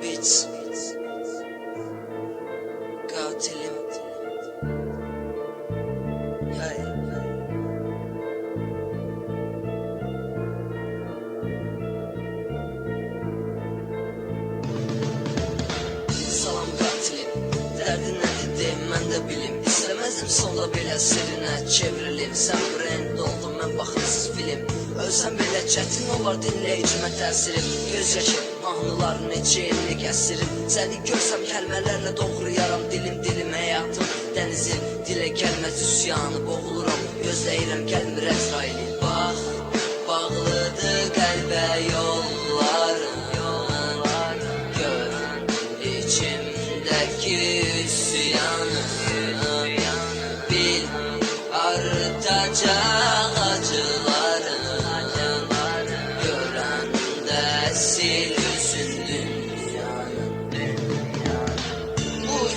Beats Katilim. Hey Salam qatilim Dərdin nədir deyim mən də bilim İstəməzdim sonda belə sirinə çevrilim Sən brend oldun mən baxımsız film. Ölsəm belə çətin olar dinləyicimə təsirim Göz yaşım mahnılar neçə illik əsirim Səni görsəm kəlmələrlə doğrayaram dilim dilim həyatım Dənizin dilə gəlməz üsyanı boğuluram. Gözləyirəm gəlmir Əzraili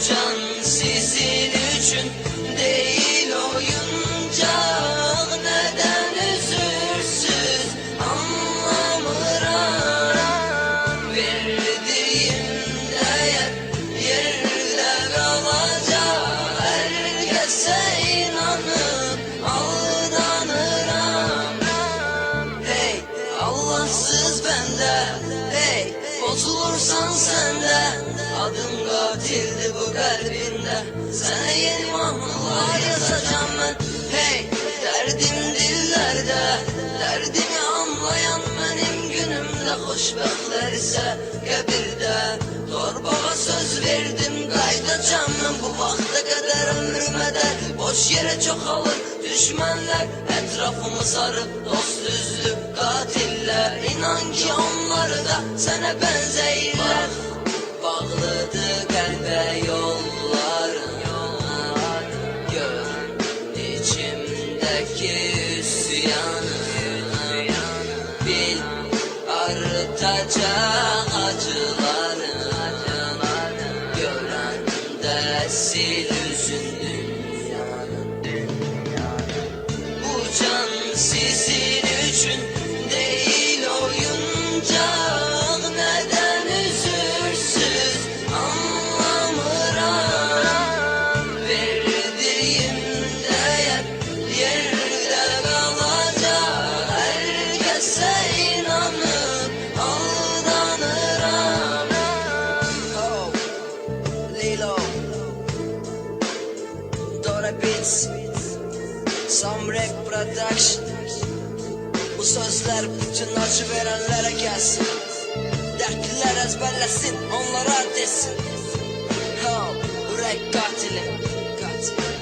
can sizin için değil oyuncak. Neden üzürsüz anlamıram Verdiğim değer yerde kalacak. Herkese inanıp aldanıram Hey Allahsız bende Hey bozulursan sende Adım katildi bu kalbinde Sana yeni mahnılar yazacağım ben. Hey derdim dillerde. Derdimi anlayan benim günümde Hoşbəxtlər ise qəbirdə Torbağa söz verdim qayıdacağım ben bu vaxta kadar ömrümə də Boş yere çoxalır düşmanlar Etrafımı sarıp dost düzlü katiller. İnan ki onları da sana benzeyirler üsyanı Samrek Production Bu sözler bütün acı verenlere gelsin. Dertliler ezberlesin onlara desin. Ha, Ürek katilim Katil